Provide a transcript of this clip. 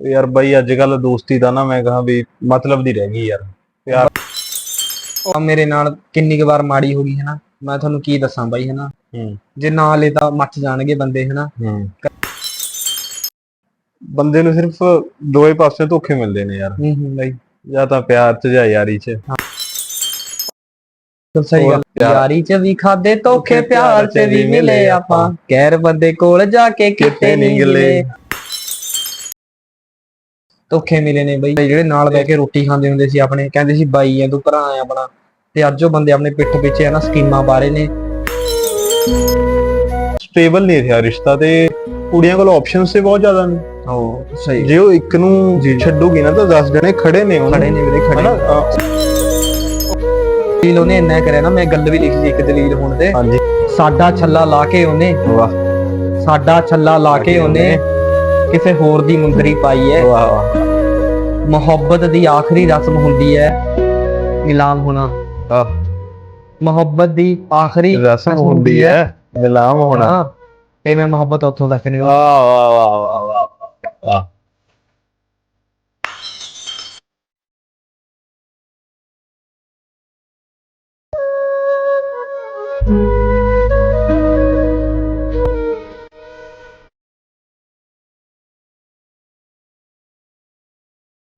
ਯਾਰ ਬਾਈ ਅੱਜ ਕੱਲ ਦੋਸਤੀ ਦਾ ਨਾ ਮੈਂ ਕਹਾਂ ਵੀ ਮਤਲਬ ਦੀ ਰਹਿ ਗਈ ਯਾਰ। ਪਿਆਰ ਉਹ ਮੇਰੇ ਨਾਲ ਕਿੰਨੀ ਕੁ ਵਾਰ ਮਾੜੀ ਹੋ ਗਈ ਹਨਾ ਮੈਂ ਤੁਹਾਨੂੰ ਕੀ ਦੱਸਾਂ ਬਾਈ ਹੂੰ ਜੇ ਨਾ ਲੇ ਤਾਂ ਮੱਚ ਜਾਣਗੇ ਬੰਦੇ ਹੂੰ ਬੰਦੇ ਨੂੰ ਸਿਰਫ ਦੋਏ ਪਾਸੇ ਧੋਖੇ ਮਿਲਦੇ ਨੇ ਯਾਰ। ਹੂੰ ਹੂੰ ਬਾਈ। ਜਾਂ ਤਾਂ ਪਿਆਰ 'ਚ ਜਾਂ ਯਾਰੀ 'ਚ। ਤਾਂ ਸਹੀ ਗੱਲ। ਯਾਰੀ ਚ ਵੀ ਖਾਦੇ ਧੋਖੇ ਧੋਖੇ ਪਿਆਰ ਚ ਵੀ ਮਿਲੇ ਆਪਾਂ। ਗੈਰ ਬੰਦੇ ਕੋਲ ਜਾ ਕੇ ਕਿਤੇ ਨਹੀਂ ਗਲੇ ਧੋਖੇ ਮਿਲੇ ਨੇ ਬਈ। ਜਿਹੜੇ ਨਾਲ ਬਹਿ ਕੇ ਰੋਟੀ ਖਾਂਦੇ ਹੁੰਦੇ ਸੀ ਆਪਣੇ ਕਹਿੰਦੇ ਸੀ ਬਾਈ ਆ ਤੂੰ ਭਰਾ ਆ ਆਪਣਾ। ਤੇ ਅੱਜ ਉਹ ਬੰਦੇ ਆਪਣੇ ਪਿੱਠ ਪਿੱਛੇ ਆ ਨਾ ਸਕੀਮਾਂ ਬਾਰੇ ਨੇ। ਸਟੇਬਲ ਨਹੀਂ ਰਿਹਾ ਰਿਸ਼ਤਾ ਤੇ ਕੁੜੀਆਂ ਕੋਲ ਆਪਸ਼ਨਸ ਤੇ ਬਹੁਤ ਜ਼ਿਆਦਾ ਨੇ। ਹੋ ਸਹੀ। ਜੇ ਉਹ ਇੱਕ ਨੂੰ ਛੱਡੂਗੀ ਨਾ ਤਾਂ 10 ਜਣੇ ਖੜੇ ਨੇ ਉਹਨੂੰ। ਖੜੇ ਨੇ ਵੀਰੇ ਖੜੇ ਦਲੀਲ ਉਹਨੇ ਇੰਨਾ ਕਰਿਆ ਨਾ ਮੈਂ ਗੱਲ ਵੀ ਲਿਖੀ ਸੀ ਇੱਕ ਦਲੀਲ ਹੁਣ ਤੇ। ਹਾਂਜੀ। ਸਾਡਾ ਛੱਲਾ ਲਾ ਕੇ ਉਹਨੇ। ਵਾਹ। ਸਾਡਾ ਛੱਲਾ ਲਾ ਕੇ ਉਹਨੇ। ਕਿਸੇ ਹੋਰ ਦੀ ਮੁੰਦਰੀ ਪਾਈ ਹੈ। ਵਾਹ ਵਾਹ। ਮੁਹੱਬਤ ਦੀ ਆਖਰੀ ਰਸਮ ਹੁੰਦੀ ਹੈ ਨਿਲਾਮ ਹੋਣਾ। ਆਹ। ਮੁਹੱਬਤ ਦੀ ਆਖਰੀ ਰਸਮ ਹੁੰਦੀ ਹੈ ਨਿਲਾਮ ਹੋਣਾ। ਹਾਂ ਤੇ ਮੈਂ ਮੁਹੱਬਤ ਉੱਥੋਂ ਤੱਕ ਨਹੀਂ ਵਾਹ ਵਾਹ ਵਾਹ ਵਾਹ ਵਾਹ ਵਾਹ ਹੋਈ।